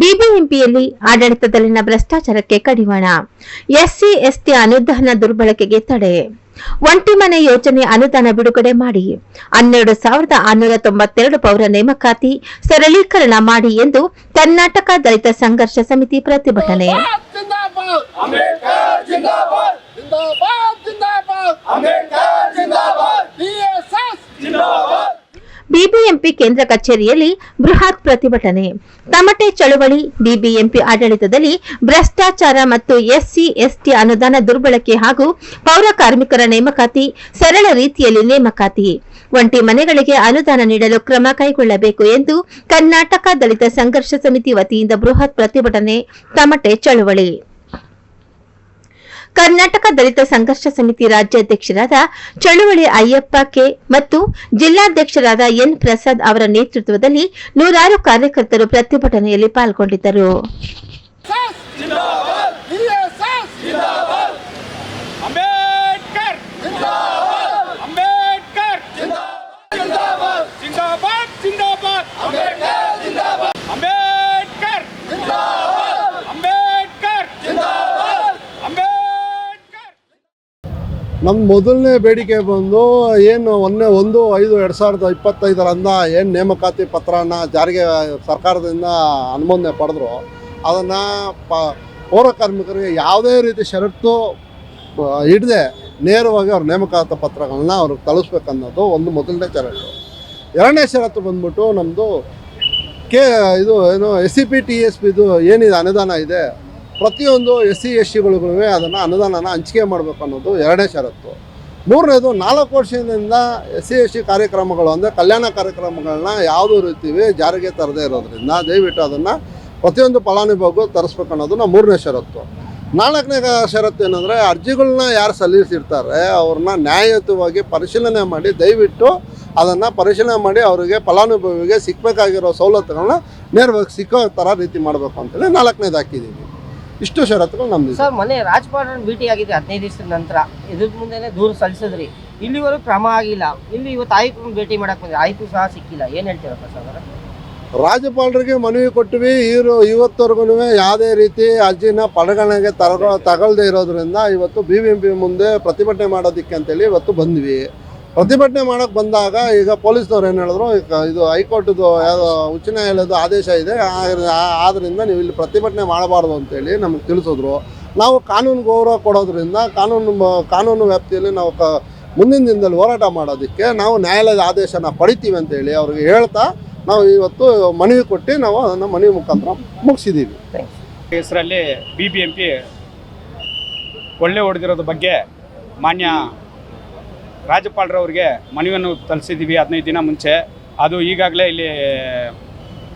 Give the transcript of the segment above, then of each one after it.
ಬಿಬಿಎಂಪಿಯಲ್ಲಿ ಆಡಳಿತದಲ್ಲಿನ ಭ್ರಷ್ಟಾಚಾರಕ್ಕೆ ಕಡಿವಾಣ. SC, ST ಅನುದಾನ ದುರ್ಬಳಕೆಗೆ ತಡೆ. ಒಂಟಿ ಮನೆ ಯೋಜನೆ ಅನುದಾನ ಬಿಡುಗಡೆ ಮಾಡಿ. ಹನ್ನೆರಡು ಸಾವಿರದ ಆರುನೂರ ತೊಂಬತ್ತೆರಡು ಪೌರ ನೇಮಕಾತಿ ಸರಳೀಕರಣ ಮಾಡಿ ಎಂದು ಕರ್ನಾಟಕ ದಲಿತ ಸಂಘರ್ಷ ಸಮಿತಿ ಪ್ರತಿಭಟನೆ. ಬಿಬಿಎಂಪಿ ಕೇಂದ್ರ ಕಚೇರಿಯಲ್ಲಿ ಬೃಹತ್ ಪ್ರತಿಭಟನೆ. ತಮಟೆ ಚಳುವಳಿ, ಬಿಬಿಎಂಪಿ ಆಡಳಿತದಲ್ಲಿ ಭ್ರಷ್ಟಾಚಾರ ಮತ್ತು ಎಸ್ಸಿ, ಎಸ್ಟಿ ಅನುದಾನ ದುರ್ಬಳಕೆ ಹಾಗೂ ಪೌರ ಕಾರ್ಮಿಕರ ನೇಮಕಾತಿ, ಸರಳ ರೀತಿಯಲ್ಲಿ ನೇಮಕಾತಿ. ಒಂಟಿ ಮನೆಗಳಿಗೆ ಅನುದಾನ ನೀಡಲು ಕ್ರಮ ಕೈಗೊಳ್ಳಬೇಕು ಎಂದು ಕರ್ನಾಟಕ ದಲಿತ ಸಂಘರ್ಷ ಸಮಿತಿ ವತಿಯಿಂದ ಬೃಹತ್ ಪ್ರತಿಭಟನೆ, ತಮಟೆ ಚಳುವಳಿ. ಕರ್ನಾಟಕ ದಲಿತ ಸಂಘರ್ಷ ಸಮಿತಿ ರಾಜ್ಯಾಧ್ಯಕ್ಷರಾದ ಚಳುವಳಿ ಅಯ್ಯಪ್ಪ ಕೆ ಮತ್ತು ಜಿಲ್ಲಾಧ್ಯಕ್ಷರಾದ ಎನ್ ಪ್ರಸಾದ್ ಅವರ ನೇತೃತ್ವದಲ್ಲಿ ನೂರಾರು ಕಾರ್ಯಕರ್ತರು ಪ್ರತಿಭಟನೆಯಲ್ಲಿ ಪಾಲ್ಗೊಂಡಿದ್ದರು. ನಮ್ಮ ಮೊದಲನೇ ಬೇಡಿಕೆ ಬಂದು ಏನು ಒಂದೇ ಒಂದು, ಐದು, ಎರಡು ಸಾವಿರದ ಇಪ್ಪತ್ತೈದರಂದ ಏನು ನೇಮಕಾತಿ ಪತ್ರನ ಜಾರಿಗೆ ಸರ್ಕಾರದಿಂದ ಅನುಮೋದನೆ ಪಡೆದ್ರು, ಅದನ್ನು ಪ, ಪೌರ ಕಾರ್ಮಿಕರಿಗೆ ಯಾವುದೇ ರೀತಿ ಷರತ್ತು ಹಿಡದೆ ನೇರವಾಗಿ ಅವ್ರ ನೇಮಕಾತಿ ಪತ್ರಗಳನ್ನ ಅವ್ರಿಗೆ ತಳಿಸ್ಬೇಕನ್ನೋದು ಒಂದು ಮೊದಲನೇ ಷರತ್ತು ಎರಡನೇ ಷರತ್ತು ಬಂದ್ಬಿಟ್ಟು ನಮ್ಮದು ಕೆ, ಇದು ಏನು S C P T S ಪಿದು ಏನಿದೆ, ಅನುದಾನ ಇದೆ ಪ್ರತಿಯೊಂದು ಎಸ್ ಸಿ, ಎಸ್ ಟಿಗಳಿಗೂ ಅದನ್ನು ಅನುದಾನನ ಹಂಚಿಕೆ ಮಾಡಬೇಕು ಅನ್ನೋದು ಎರಡನೇ ಷರತ್ತು. ಮೂರನೇದು, ನಾಲ್ಕು ವರ್ಷದಿಂದ ಎಸ್ ಸಿ, ಎಸ್ ಟಿ ಕಾರ್ಯಕ್ರಮಗಳು ಅಂದರೆ ಕಲ್ಯಾಣ ಕಾರ್ಯಕ್ರಮಗಳನ್ನ ಯಾವುದೂ ರೀತಿ ಜಾರಿಗೆ ತರದೇ ಇರೋದ್ರಿಂದ ದಯವಿಟ್ಟು ಅದನ್ನು ಪ್ರತಿಯೊಂದು ಫಲಾನುಭವಿಗೂ ತರಿಸ್ಬೇಕು ಅನ್ನೋದು ಮೂರನೇ ಷರತ್ತು. ನಾಲ್ಕನೇ ಷರತ್ತು ಏನಂದರೆ ಅರ್ಜಿಗಳನ್ನ ಯಾರು ಸಲ್ಲಿಸಿರ್ತಾರೆ ಅವ್ರನ್ನ ನ್ಯಾಯಯುತವಾಗಿ ಪರಿಶೀಲನೆ ಮಾಡಿ ದಯವಿಟ್ಟು ಅದನ್ನು ಪರಿಶೀಲನೆ ಮಾಡಿ ಅವರಿಗೆ ಫಲಾನುಭವಿಗೆ ಸಿಕ್ಕಬೇಕಾಗಿರೋ ಸವಲತ್ತುಗಳನ್ನ ನೇರವಾಗಿ ಸಿಕ್ಕೋ ಥರ ರೀತಿ ಮಾಡಬೇಕು ಅಂತೇಳಿ ನಾಲ್ಕನೇದು ಹಾಕಿದ್ದೀವಿ ಇಷ್ಟು ಷರತ್ತುಗಳು ನಮ್ದು. ಸರ್ ಮೊನ್ನೆ ರಾಜ್ಪಾಲರನ್ನು ಭೇಟಿ ಆಗಿದೆ ಹದಿನೈದು ದಿವಸದ ನಂತರ. ಇದ್ರ ಮುಂದೆನೆ ದೂರು ಸಲ್ಲಿಸಿದ್ರಿ. ಇಲ್ಲಿವರೆಗೂ ಕ್ರಮ ಆಗಿಲ್ಲ. ಇಲ್ಲಿ ಇವತ್ತು ಆಯುಕ್ತರನ್ನ ಭೇಟಿ ಮಾಡಕ್ ಬಂದ್ರೆ ಆಯ್ತು ಸಹ ಸಿಕ್ಕಿಲ್ಲ. ಏನ್ ಹೇಳ್ತೀರಪ್ಪ ಸರ್ ಅವರ? ರಾಜ್ಯಪಾಲರಿಗೆ ಮನವಿ ಕೊಟ್ಟಿವಿ. ಇವರು ಇವತ್ತವರೆಗೂ ಯಾವುದೇ ರೀತಿ ಅರ್ಜಿನ ಪರಿಗಣನೆಗೆ ತರ ತಗೊಳ್ದೇ ಇರೋದ್ರಿಂದ ಇವತ್ತು ಬಿ ಬಿ ಎಂ ಪಿ ಮುಂದೆ ಪ್ರತಿಭಟನೆ ಮಾಡೋದಕ್ಕೆ ಅಂತೇಳಿ ಇವತ್ತು ಬಂದ್ವಿ. ಪ್ರತಿಭಟನೆ ಮಾಡೋಕೆ ಬಂದಾಗ ಈಗ ಪೊಲೀಸ್ನವ್ರು ಏನು ಹೇಳಿದ್ರು ಇದು ಹೈಕೋರ್ಟ್ದು ಉಚ್ಚ ನ್ಯಾಯಾಲಯದ ಆದೇಶ ಇದೆ ಆದ್ದರಿಂದ ನೀವು ಇಲ್ಲಿ ಪ್ರತಿಭಟನೆ ಮಾಡಬಾರ್ದು ಅಂತೇಳಿ ನಮಗೆ ತಿಳಿಸಿದ್ರು. ನಾವು ಕಾನೂನು ಗೌರವ ಕೊಡೋದ್ರಿಂದ ಕಾನೂನು ಕಾನೂನು ವ್ಯಾಪ್ತಿಯಲ್ಲಿ ನಾವು ಕ, ಮುಂದಿನ ದಿನದಲ್ಲಿ ಹೋರಾಟ ಮಾಡೋದಕ್ಕೆ ನಾವು ನ್ಯಾಯಾಲಯದ ಆದೇಶನ ಪಡಿತೀವಿ ಅಂತೇಳಿ ಅವ್ರಿಗೆ ಹೇಳ್ತಾ ನಾವು ಇವತ್ತು ಮನವಿ ಕೊಟ್ಟು ನಾವು ಅದನ್ನು ಮನವಿ ಮುಖಾಂತರ ಮುಗಿಸಿದ್ದೀವಿ ಹೆಸರಲ್ಲಿ ಬಿ ಬಿ ಎಂ ಪಿ ಒಳ್ಳೆ ಹೊಡೆದಿರೋದ್ರ ಬಗ್ಗೆ ಮಾನ್ಯ ರಾಜ್ಯಪಾಲರವ್ರಿಗೆ ಮನವಿಯನ್ನು ತಲುಪಿಸಿದ್ದೀವಿ ಹದಿನೈದು ದಿನ ಮುಂಚೆ. ಅದು ಈಗಾಗಲೇ ಇಲ್ಲಿ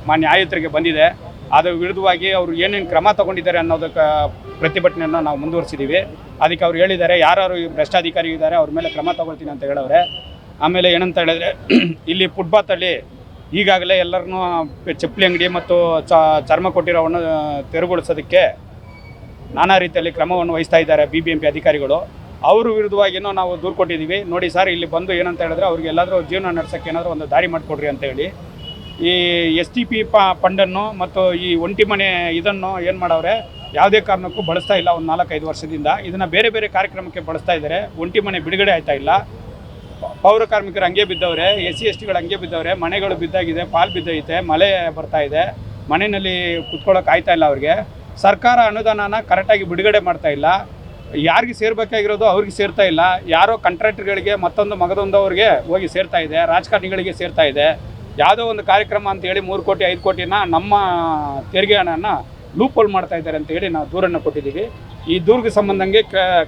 ಮಾನ್ಯ ಆಯುಕ್ತರಿಗೆ ಬಂದಿದೆ. ಅದು ವಿರುದ್ಧವಾಗಿ ಅವರು ಏನೇನು ಕ್ರಮ ತಗೊಂಡಿದ್ದಾರೆ ಅನ್ನೋದಕ್ಕೆ ಪ್ರತಿಭಟನೆಯನ್ನು ನಾವು ಮುಂದುವರಿಸಿದ್ದೀವಿ ಅದಕ್ಕೆ ಅವ್ರು ಹೇಳಿದ್ದಾರೆ ಯಾರು ಭ್ರಷ್ಟಾಧಿಕಾರಿ ಇದ್ದಾರೆ ಅವ್ರ ಮೇಲೆ ಕ್ರಮ ತಗೊಳ್ತೀನಿ ಅಂತ ಹೇಳವ್ರೆ. ಆಮೇಲೆ ಏನಂತ ಹೇಳಿದ್ರೆ, ಇಲ್ಲಿ ಫುಟ್ಪಾತಲ್ಲಿ ಈಗಾಗಲೇ ಎಲ್ಲರನ್ನೂ ಚಪ್ಪಲಿ ಅಂಗಡಿ ಮತ್ತು ಚರ್ಮ ಕೊಟ್ಟಿರೋವನ್ನು ತೆರವುಗೊಳಿಸೋದಕ್ಕೆ ನಾನಾ ರೀತಿಯಲ್ಲಿ ಕ್ರಮವನ್ನು ವಹಿಸ್ತಾ ಇದ್ದಾರೆ ಬಿ ಬಿ ಎಂ ಪಿ ಅಧಿಕಾರಿಗಳು. ಅವ್ರ ಏನೋ ನಾವು ದೂರು ಕೊಟ್ಟಿದ್ದೀವಿ. ನೋಡಿ ಸರ್, ಇಲ್ಲಿ ಬಂದು ಏನಂತ ಹೇಳಿದ್ರೆ ಅವ್ರಿಗೆ ಎಲ್ಲಾದರೂ ಜೀವನ ನಡೆಸೋಕ್ಕೆ ಏನಾದರೂ ಒಂದು ದಾರಿ ಮಾಡಿಕೊಡ್ರಿ ಅಂತ ಹೇಳಿ. ಈ ಎಸ್ ಟಿ ಪಿ ಪ ಫಂಡನ್ನು ಮತ್ತು ಈ ಒಂಟಿ ಮನೆ ಇದನ್ನು ಏನು ಮಾಡವ್ರೆ, ಯಾವುದೇ ಕಾರಣಕ್ಕೂ ಬಳಸ್ತಾ ಇಲ್ಲ ಒಂದು ನಾಲ್ಕೈದು ವರ್ಷದಿಂದ. ಇದನ್ನು ಬೇರೆ ಬೇರೆ ಕಾರ್ಯಕ್ರಮಕ್ಕೆ ಬಳಸ್ತಾ ಇದ್ದಾರೆ. ಒಂಟಿ ಮನೆ ಬಿಡುಗಡೆ ಆಯ್ತಾ ಇಲ್ಲ. ಪೌರ ಕಾರ್ಮಿಕರು ಹಂಗೆ ಬಿದ್ದವ್ರೆ, ಎಸ್ ಸಿ, ಎಸ್ ಟಿಗಳು ಹಂಗೆ ಬಿದ್ದವ್ರೆ, ಮನೆಗಳು ಬಿದ್ದಾಗಿದೆ, ಪಾಲ್ ಬಿದ್ದೈತೆ, ಮಳೆ ಬರ್ತಾ ಇದೆ, ಮನೆಯಲ್ಲಿ ಕುತ್ಕೊಳ್ಳೋಕೆ ಆಯ್ತಾ ಇಲ್ಲ ಅವ್ರಿಗೆ. ಸರ್ಕಾರ ಅನುದಾನನ ಕರೆಕ್ಟಾಗಿ ಬಿಡುಗಡೆ ಮಾಡ್ತಾ ಇಲ್ಲ. ಯಾರಿಗೆ ಸೇರ್ಬೇಕಾಗಿರೋದು ಅವ್ರಿಗೆ ಸೇರ್ತಾ ಇಲ್ಲ. ಯಾರೋ ಕಾಂಟ್ರಾಕ್ಟರ್ಗಳಿಗೆ ಮತ್ತೊಂದು ಮಗದೊಂದವ್ರಿಗೆ ಹೋಗಿ ಸೇರ್ತಾ ಇದೆ, ರಾಜಕಾರಣಿಗಳಿಗೆ ಸೇರ್ತಾ ಇದೆ. ಯಾವುದೋ ಒಂದು ಕಾರ್ಯಕ್ರಮ ಅಂತ ಹೇಳಿ ಮೂರು ಕೋಟಿ, ಐದು ಕೋಟಿನ ನಮ್ಮ ತೆರಿಗೆ ಹಣನ ಲೂಪ್ ಮಾಡ್ತಾ ಇದ್ದಾರೆ ಅಂತ ಹೇಳಿ ನಾವು ದೂರನ್ನು ಕೊಟ್ಟಿದ್ದೀವಿ. ಈ ದೂರಿಗೆ ಸಂಬಂಧಂಗೆ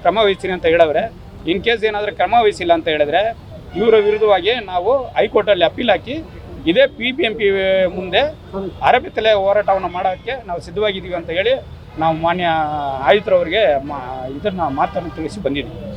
ಕ್ರಮ ವಹಿಸ್ತೀನಿ ಅಂತ ಹೇಳವ್ರೆ. ಇನ್ ಕೇಸ್ ಏನಾದರೂ ಕ್ರಮ ವಹಿಸಿಲ್ಲ ಅಂತ ಹೇಳಿದ್ರೆ ಇವರ ವಿರುದ್ಧವಾಗಿ ನಾವು ಹೈಕೋರ್ಟಲ್ಲಿ ಅಪೀಲ್ ಹಾಕಿ ಇದೇ ಪಿ ಬಿ ಎಂ ಪಿ ಮುಂದೆ ಅರಬಿತ್ತಲೆ ಹೋರಾಟವನ್ನು ಮಾಡೋಕ್ಕೆ ನಾವು ಸಿದ್ಧವಾಗಿದ್ದೀವಿ ಅಂತ ಹೇಳಿ ನಾವು ಮಾನ್ಯ ಆಯುಕ್ತರವರಿಗೆ ಮಾ ಇದನ್ನು ಮಾತನ್ನು ತಿಳಿಸಿ ಬಂದಿದ್ದೀವಿ